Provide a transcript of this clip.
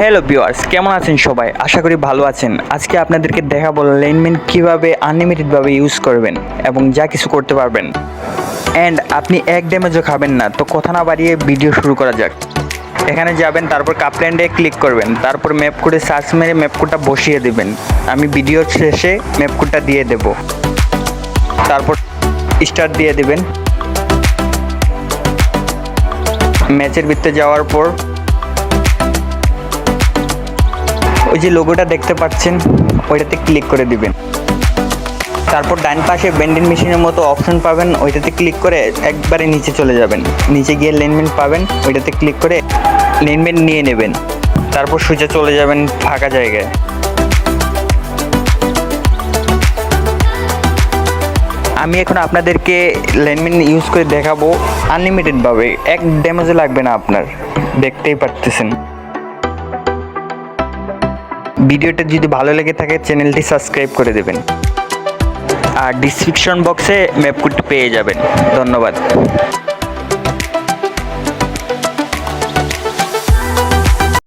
Hello viewers, কেমন আছেন সবাই? আশা করি ভালো আছেন। আজকে আপনাদেরকে দেখাবো লাইনম্যান কীভাবে আনলিমিটেডভাবে ইউজ করবেন এবং যা কিছু করতে পারবেন। অ্যান্ড আপনি এক ড্যামেজও খাবেন না, তো কথা না বাড়িয়ে ভিডিও শুরু করা যাক। এখানে যাবেন, তারপর কাপল্যান্ডে ক্লিক করবেন, তারপর ম্যাপ কোডে সার্চ মেরে ম্যাপ কোডটা বসিয়ে দেবেন। আমি ভিডিওর শেষে ম্যাপ কোডটা দিয়ে দেব। তারপর স্টার্ট দিয়ে দেবেন। ম্যাচের ভিতরে যাওয়ার পর ওই যে লোগোটা দেখতে পাচ্ছেন, ওইটাতে ক্লিক করে দিবেন। তারপর ডান পাশে বেন্ডিং মেশিনের মতো অপশন পাবেন, ওইটাতে ক্লিক করে একবারে নিচে চলে যাবেন। নিচে গিয়ে লেনমেন্ট পাবেন, ওইটাতে ক্লিক করে লেনমেন্ট নিয়ে নেবেন। তারপর সোজা চলে যাবেন ফাঁকা জায়গায়। আমি এখন আপনাদেরকে লাইনমেন্ট ইউজ করে দেখাবো আনলিমিটেডভাবে এক ড্যামেজও লাগবে না আপনার, দেখতেই পারতেছেন। ভিডিওটা যদি ভালো লেগে থাকে, চ্যানেলটি সাবস্ক্রাইব করে দেবেন। আর ডিসক্রিপশন বক্সে ম্যাপকুট পেয়ে যাবেন। ধন্যবাদ।